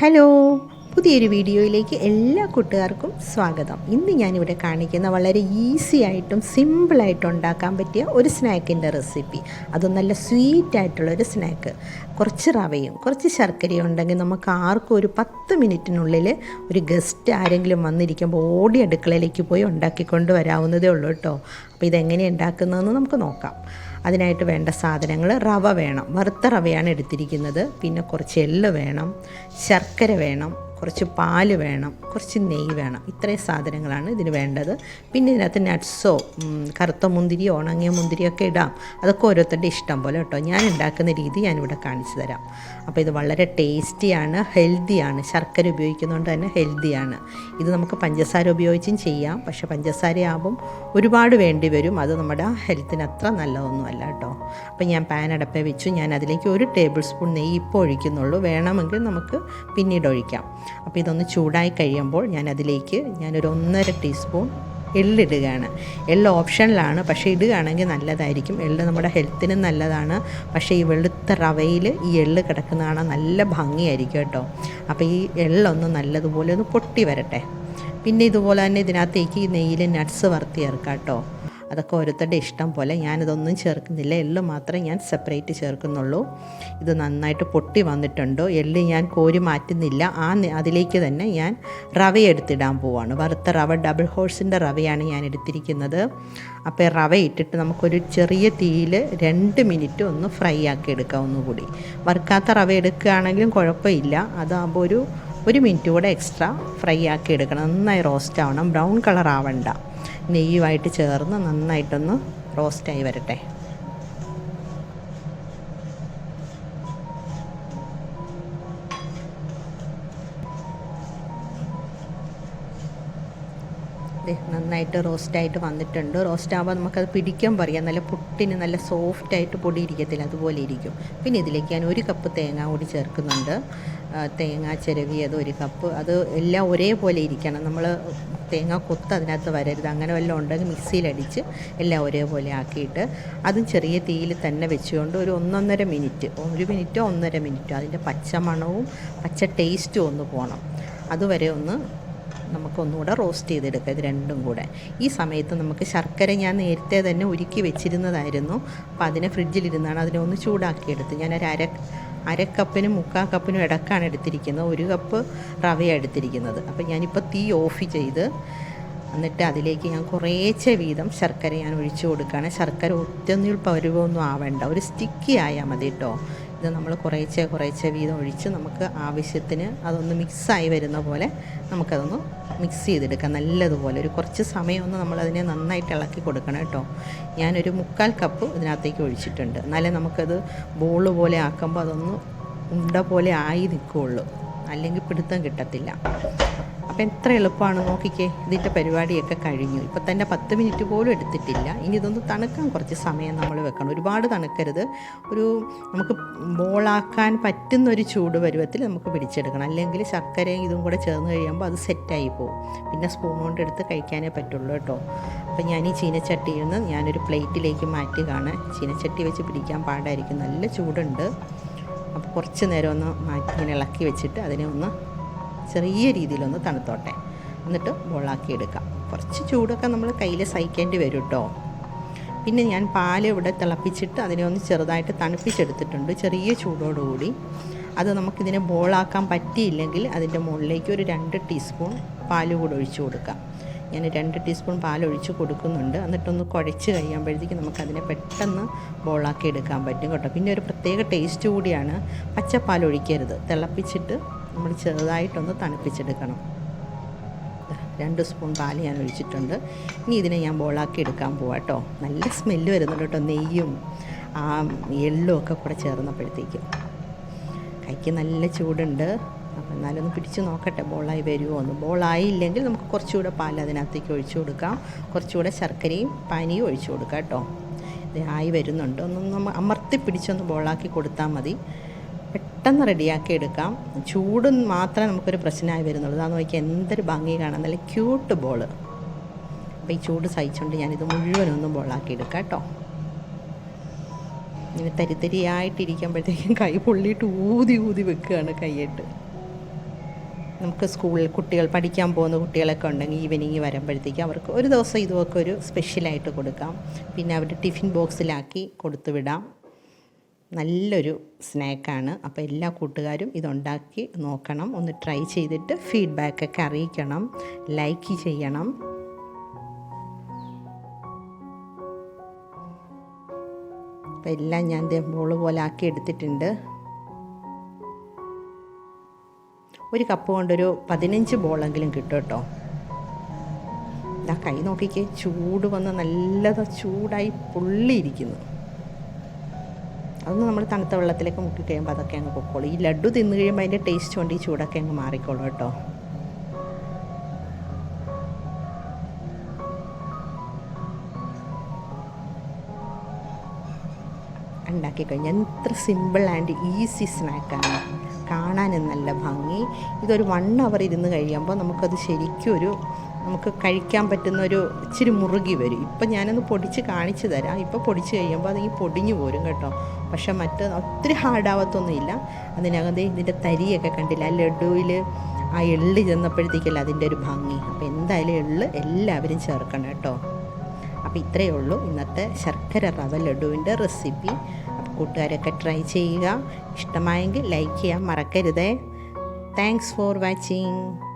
Hello പുതിയൊരു വീഡിയോയിലേക്ക് എല്ലാ കൂട്ടുകാർക്കും സ്വാഗതം. ഇന്ന് ഞാനിവിടെ കാണിക്കുന്ന വളരെ ഈസി ആയിട്ടും സിമ്പിളായിട്ടും ഉണ്ടാക്കാൻ പറ്റിയ ഒരു സ്നാക്കിന്റെ റെസിപ്പി അത് നല്ല സ്വീറ്റ് ആയിട്ടുള്ളൊരു സ്നാക്ക് കുറച്ച് റവയും കുറച്ച് ശർക്കരയും ഉണ്ടെങ്കിൽ നമുക്ക് ആർക്കും ഒരു പത്ത് മിനിറ്റിനുള്ളിൽ ഒരു ഗസ്റ്റ് ആരെങ്കിലും വന്നിരിക്കുമ്പോൾ ഓടി അടുക്കളയിലേക്ക് പോയി ഉണ്ടാക്കിക്കൊണ്ട് വരാവുന്നതേ ഉള്ളൂ കേട്ടോ. അപ്പോൾ ഇതെങ്ങനെ ഉണ്ടാക്കുന്നതെന്ന് നമുക്ക് നോക്കാം. അതിനായിട്ട് വേണ്ട സാധനങ്ങൾ റവ വേണം. വറുത്ത റവയാണ് എടുത്തിരിക്കുന്നത്. പിന്നെ കുറച്ച് എള്ള് വേണം. ശർക്കര വേണം. കുറച്ച് പാൽ വേണം കുറച്ച് നെയ്യ് വേണം. ഇത്രയും സാധനങ്ങളാണ് ഇതിന് വേണ്ടത്. പിന്നെ ഇതിനകത്ത് നട്ട്സോ കറുത്ത മുന്തിരിയോ ഉണങ്ങിയ മുന്തിരിയോ ഒക്കെ ഇടാം. അതൊക്കെ ഓരോരുത്തരുടെ ഇഷ്ടം പോലെ കേട്ടോ. ഞാൻ ഉണ്ടാക്കുന്ന രീതി ഞാനിവിടെ കാണിച്ചു തരാം. അപ്പോൾ ഇത് വളരെ ടേസ്റ്റിയാണ് ഹെൽത്തിയാണ് ശർക്കര ഉപയോഗിക്കുന്നതുകൊണ്ട് തന്നെ ഹെൽത്തിയാണ് ഇത് നമുക്ക് പഞ്ചസാര ഉപയോഗിച്ചും ചെയ്യാം. പക്ഷേ പഞ്ചസാരയാകുമ്പം ഒരുപാട് വേണ്ടി വരും. അത് നമ്മുടെ ഹെൽത്തിന് അത്ര നല്ലതൊന്നുമല്ല കേട്ടോ. അപ്പോൾ ഞാൻ പാൻ അടപ്പേ വെച്ചു. ഞാൻ അതിലേക്ക് ഒരു ടേബിൾ സ്പൂൺ നെയ്യ് ഇപ്പോൾ ഒഴിക്കുന്നുള്ളൂ. വേണമെങ്കിൽ നമുക്ക് പിന്നീട് ഒഴിക്കാം. അപ്പോൾ ഇതൊന്ന് ചൂടായി കഴിയുമ്പോൾ ഞാൻ അതിലേക്ക് ഞാനൊരു ഒന്നര ടീസ്പൂൺ എള്ളിടുകയാണ്. എള്ള് ഓപ്ഷനിലാണ് പക്ഷേ ഇടുകയാണെങ്കിൽ നല്ലതായിരിക്കും. എള്ള് നമ്മുടെ ഹെൽത്തിനും നല്ലതാണ്. പക്ഷേ ഈ വെളുത്ത റവയിൽ ഈ എള്ള് കിടക്കുന്ന കാണാൻ നല്ല ഭംഗിയായിരിക്കും കേട്ടോ. അപ്പോൾ ഈ എള്ളൊന്ന് നല്ലതുപോലെ ഒന്ന് പൊട്ടി വരട്ടെ. പിന്നെ ഇതുപോലെ തന്നെ ഇതിനകത്തേക്ക് ഈ നെയ്യിൽ നട്ട്സ് വറുത്തി ചേർക്കാം കേട്ടോ. അതൊക്കെ ഓരോരുത്തരുടെ ഇഷ്ടം പോലെ. ഞാനിതൊന്നും ചേർക്കുന്നില്ല. എള്ള് മാത്രമേ ഞാൻ സെപ്പറേറ്റ് ചേർക്കുന്നുള്ളൂ. ഇത് നന്നായിട്ട് പൊട്ടി വന്നിട്ടുണ്ട്. എള്ള് ഞാൻ കോരി മാറ്റുന്നില്ല. ആ അതിലേക്ക് തന്നെ ഞാൻ റവ എടുത്തിടാൻ പോവാണ്. വറുത്ത റവ ഡബിൾ ഹോഴ്സിന്റെ റവയാണ് ഞാൻ എടുത്തിരിക്കുന്നത്. അപ്പോൾ റവ ഇട്ടിട്ട് നമുക്കൊരു ചെറിയ തീയിൽ രണ്ട് മിനിറ്റ് ഒന്ന് ഫ്രൈ ആക്കി എടുക്കാം ഒന്നുകൂടി. വറുക്കാത്ത റവ എടുക്കുകയാണെങ്കിലും കുഴപ്പമില്ല. അതാകുമ്പോൾ ഒരു ഒരു മിനിറ്റ് കൂടെ എക്സ്ട്രാ ഫ്രൈ ആക്കി എടുക്കണം. നന്നായി റോസ്റ്റ് ആവണം. ബ്രൗൺ കളർ ആവണ്ട. നെയ്യുമായിട്ട് ചേർന്ന് നന്നായിട്ടൊന്ന് റോസ്റ്റായി വരട്ടെ. നന്നായിട്ട് റോസ്റ്റായിട്ട് വന്നിട്ടുണ്ട്. റോസ്റ്റ് ആകുമ്പോൾ നമുക്കത് പിടിക്കാൻ പറയാം. നല്ല പുട്ടിന് നല്ല സോഫ്റ്റായിട്ട് പൊടി ഇരിക്കത്തില്ല അതുപോലെ ഇരിക്കും. പിന്നെ ഇതിലേക്ക് ഞാൻ ഒരു കപ്പ് തേങ്ങ കൂടി ചേർക്കുന്നുണ്ട്. തേങ്ങ ചിരവിയത് ഒരു കപ്പ്. അത് എല്ലാം ഒരേപോലെ ഇരിക്കണം. നമ്മൾ തേങ്ങ കൊത്ത് അതിനകത്ത് വരരുത്. അങ്ങനെ വല്ലതും ഉണ്ടെങ്കിൽ മിക്സിയിലടിച്ച് എല്ലാം ഒരേപോലെ ആക്കിയിട്ട് അതും ചെറിയ തീയിൽ തന്നെ വെച്ചുകൊണ്ട് ഒരു ഒന്നൊന്നര മിനിറ്റ് ഒരു മിനിറ്റോ ഒന്നര മിനിറ്റോ അതിന്റെ പച്ച മണവും പച്ച ടേസ്റ്റും ഒന്ന് പോകണം അതുവരെ ഒന്ന് നമുക്കൊന്നുകൂടെ റോസ്റ്റ് ചെയ്തെടുക്കുക ഇത് രണ്ടും കൂടെ. ഈ സമയത്ത് നമുക്ക് ശർക്കര ഞാൻ നേരത്തെ തന്നെ ഉരുക്കി വെച്ചിരുന്നതായിരുന്നു. അപ്പോൾ അതിനെ ഫ്രിഡ്ജിലിരുന്നാണ് അതിനെ ഒന്ന് ചൂടാക്കിയെടുത്ത്. ഞാൻ ഒരു അര അരക്കപ്പിനും മുക്കാൽ കപ്പിനും ഇടക്കാണ് എടുത്തിരിക്കുന്നത്. ഒരു കപ്പ് റവയാണ് എടുത്തിരിക്കുന്നത്. അപ്പോൾ ഞാനിപ്പോൾ തീ ഓഫ് ചെയ്ത് എന്നിട്ട് അതിലേക്ക് ഞാൻ കുറേശ്ശെ വീതം ശർക്കര ഞാൻ ഒഴിച്ചു കൊടുക്കുകയാണ്. ശർക്കര ഒറ്റൊന്നിൽ പരുവൊന്നും ആവേണ്ട. ഒരു സ്റ്റിക്കി ആയാൽ മതി കേട്ടോ. ഇത് നമ്മൾ കുറേശ്ശെ കുറേശ്ശെ വീതം ഒഴിച്ച് നമുക്ക് ആവശ്യത്തിന് അതൊന്ന് മിക്സായി വരുന്ന പോലെ നമുക്കതൊന്ന് മിക്സ് ചെയ്തെടുക്കാം. നല്ലതുപോലെ ഒരു കുറച്ച് സമയമൊന്ന് നമ്മളതിനെ നന്നായിട്ട് ഇളക്കി കൊടുക്കണം കേട്ടോ. ഞാനൊരു മുക്കാൽ കപ്പ് ഇതിനകത്തേക്ക് ഒഴിച്ചിട്ടുണ്ട്. എന്നാലേ നമുക്കത് ബോൾ പോലെ ആക്കുമ്പോൾ അതൊന്ന് ഉണ്ട പോലെ ആയി നിൽക്കുകയുള്ളൂ അല്ലെങ്കിൽ പിടുത്തം കിട്ടത്തില്ല. അപ്പോൾ എത്ര എളുപ്പമാണ് നോക്കിക്കേ. ഇതിന്റെ പരിപാടിയൊക്കെ കഴിഞ്ഞു. ഇപ്പം തന്നെ പത്ത് മിനിറ്റ് പോലും എടുത്തിട്ടില്ല. ഇനി ഇതൊന്ന് തണുക്കാൻ കുറച്ച് സമയം നമ്മൾ വെക്കണം. ഒരുപാട് തണുക്കരുത്. ഒരു നമുക്ക് ബോളാക്കാൻ പറ്റുന്ന ഒരു ചൂട് പരുവത്തിൽ നമുക്ക് പിടിച്ചെടുക്കണം. അല്ലെങ്കിൽ ശർക്കരയും ഇതും കൂടെ ചേർന്ന് കഴിയുമ്പോൾ അത് സെറ്റായി പോകും പിന്നെ സ്പൂൺ കൊണ്ട് എടുത്ത് കഴിക്കാനേ പറ്റുള്ളൂ കേട്ടോ. അപ്പം ഞാൻ ഈ ചീനച്ചട്ടിയിൽ നിന്ന് ഞാനൊരു പ്ലേറ്റിലേക്ക് മാറ്റുകയാണ്. ചീനച്ചട്ടി വെച്ച് പിടിക്കാൻ പാടായിരിക്കും. നല്ല ചൂടുണ്ട്. അപ്പോൾ കുറച്ച് നേരം ഒന്ന് മാറ്റി ഇങ്ങനെ ഇളക്കി വെച്ചിട്ട് അതിനെ ഒന്ന് ചെറിയ രീതിയിലൊന്ന് തണുത്തോട്ടെ. എന്നിട്ട് ബോളാക്കി എടുക്കാം. കുറച്ച് ചൂടൊക്കെ നമ്മൾ കയ്യിൽ സഹിക്കേണ്ടി വരും കേട്ടോ പിന്നെ ഞാൻ പാൽ ഇവിടെ തിളപ്പിച്ചിട്ട് അതിനെ ഒന്ന് ചെറുതായിട്ട് തണുപ്പിച്ചെടുത്തിട്ടുണ്ട്. ചെറിയ ചൂടോടുകൂടി അത് നമുക്കിതിനെ ബോളാക്കാൻ പറ്റിയില്ലെങ്കിൽ അതിന്റെ മുകളിലേക്ക് ഒരു രണ്ട് ടീസ്പൂൺ പാൽ കൂടെ ഒഴിച്ചു കൊടുക്കാം. ഞാൻ രണ്ട് ടീസ്പൂൺ പാൽ ഒഴിച്ച് കൊടുക്കുന്നുണ്ട്. എന്നിട്ടൊന്ന് കുഴച്ച് കഴിയുമ്പോഴത്തേക്ക് നമുക്കതിനെ പെട്ടെന്ന് ബോളാക്കി എടുക്കാൻ പറ്റും കേട്ടോ. പിന്നെ ഒരു പ്രത്യേക ടേസ്റ്റ് കൂടിയാണ് പച്ചപ്പാൽ ഒഴിക്കരുത്. തിളപ്പിച്ചിട്ട് നമ്മൾ ചെറുതായിട്ടൊന്ന് തണുപ്പിച്ചെടുക്കണം. രണ്ട് സ്പൂൺ പാൽ ഞാൻ ഒഴിച്ചിട്ടുണ്ട്. ഇനി ഇതിനെ ഞാൻ ബോളാക്കി എടുക്കാൻ പോവാം കേട്ടോ നല്ല സ്മെല്ല് വരുന്നുണ്ട് കേട്ടോ നെയ്യും ആ എള്ളും ഒക്കെ കൂടെ ചേർന്നപ്പോഴത്തേക്കും. കൈക്ക് നല്ല ചൂടുണ്ട്. അപ്പോൾ എന്നാലൊന്ന് പിടിച്ച് നോക്കട്ടെ ബോളായി വരുമോ എന്ന്. ബോളായില്ലെങ്കിൽ നമുക്ക് കുറച്ചുകൂടെ പാൽ അതിനകത്തേക്ക് ഒഴിച്ചു കൊടുക്കാം. കുറച്ചുകൂടെ ശർക്കരയും പനിയും ഒഴിച്ചു കൊടുക്കാം കേട്ടോ ആയി വരുന്നുണ്ട്. ഒന്ന് നമ്മൾ അമർത്തി പിടിച്ചൊന്ന് ബോളാക്കി കൊടുത്താൽ മതി. പെട്ടെന്ന് റെഡിയാക്കി എടുക്കാം. ചൂട് മാത്രം നമുക്കൊരു പ്രശ്നമായി വരുന്നുള്ളൂ. അതാന്ന് നോക്കിയാൽ എന്തൊരു ഭംഗി കാണാം. നല്ല ക്യൂട്ട് ബോൾ അപ്പോൾ ഈ ചൂട് സഹിച്ചുകൊണ്ട് ഞാനിത് മുഴുവനൊന്നും ബോളാക്കി എടുക്കാം കേട്ടോ. ഇങ്ങനെ തരിതരിയായിട്ടിരിക്കുമ്പോഴത്തേക്കും കൈ പൊള്ളിയിട്ട് ഊതി ഊതി വെക്കുകയാണ് കൈയിട്ട്. നമുക്ക് സ്കൂളിൽ കുട്ടികൾ പഠിക്കാൻ പോകുന്ന കുട്ടികളൊക്കെ ഉണ്ടെങ്കിൽ ഈവനിങ് വരുമ്പോഴത്തേക്കും അവർക്ക് ഒരു ദിവസം ഇതുമൊക്കെ ഒരു സ്പെഷ്യലായിട്ട് കൊടുക്കാം. പിന്നെ അവരുടെ ടിഫിൻ ബോക്സിലാക്കി കൊടുത്തു വിടാം നല്ലൊരു സ്നാക്കാണ്. അപ്പോൾ എല്ലാ കൂട്ടുകാരും ഇതുണ്ടാക്കി നോക്കണം. ഒന്ന് ട്രൈ ചെയ്തിട്ട് ഫീഡ്ബാക്കൊക്കെ അറിയിക്കണം. ലൈക്ക് ചെയ്യണം. അപ്പോൾ എല്ലാം ഞാൻ ബോൾ പോലെ ആക്കി എടുത്തിട്ടുണ്ട്. ഒരു കപ്പ് കൊണ്ടൊരു പതിനഞ്ച് ബോളെങ്കിലും കിട്ടും കേട്ടോ. ഇതാ കൈ നോക്കിക്കേ. ചൂട് വന്ന് നല്ലത് ചൂടായി പൊള്ളിയിരിക്കുന്നു. അതൊന്ന് നമ്മൾ തണുത്ത വെള്ളത്തിലേക്ക് മുക്കി കഴിയുമ്പോൾ അതൊക്കെ അങ്ങ് പൊക്കോളും. ഈ ലഡു തിന്നു കഴിയുമ്പോൾ അതിന്റെ ടേസ്റ്റ് കൊണ്ട് ഈ ചൂടൊക്കെ അങ്ങ് മാറിക്കോളും കേട്ടോ. ഉണ്ടാക്കി കഴിഞ്ഞാൽ എത്ര സിമ്പിൾ ആൻഡ് ഈസി സ്നാക്കാണ് കാണാനും നല്ല ഭംഗി. ഇതൊരു വൺ അവർ ഇരുന്ന് കഴിയുമ്പോൾ നമുക്കത് ശരിക്കും ഒരു നമുക്ക് കഴിക്കാൻ പറ്റുന്ന ഒരു ഇച്ചിരി മുറുകി വരും. ഇപ്പം ഞാനൊന്ന് പൊടിച്ച് കാണിച്ചു തരാം. ഇപ്പോൾ പൊടിച്ച് കഴിയുമ്പോൾ അതെങ്കിൽ പൊടിഞ്ഞു പോരും കേട്ടോ. പക്ഷെ മറ്റ് ഒത്തിരി ഹാർഡാവത്തൊന്നുമില്ല. അതിനകത്ത് ഇതിന്റെ തരിയൊക്കെ കണ്ടില്ല? ആ ലഡുവിൽ ആ എള്ളി ചെന്നപ്പോഴത്തേക്കല്ല അതിന്റെ ഒരു ഭംഗി. അപ്പോൾ എന്തായാലും എള്ള് എല്ലാവരും ചേർക്കണം കേട്ടോ. അപ്പോൾ ഇത്രയേ ഉള്ളൂ ഇന്നത്തെ ശർക്കര റവ ലഡുവിന്റെ റെസിപ്പി. അപ്പോൾ കൂട്ടുകാരൊക്കെ ട്രൈ ചെയ്യുക. ഇഷ്ടമായെങ്കിൽ ലൈക്ക് ചെയ്യാൻ മറക്കരുതേ. Thanks for watching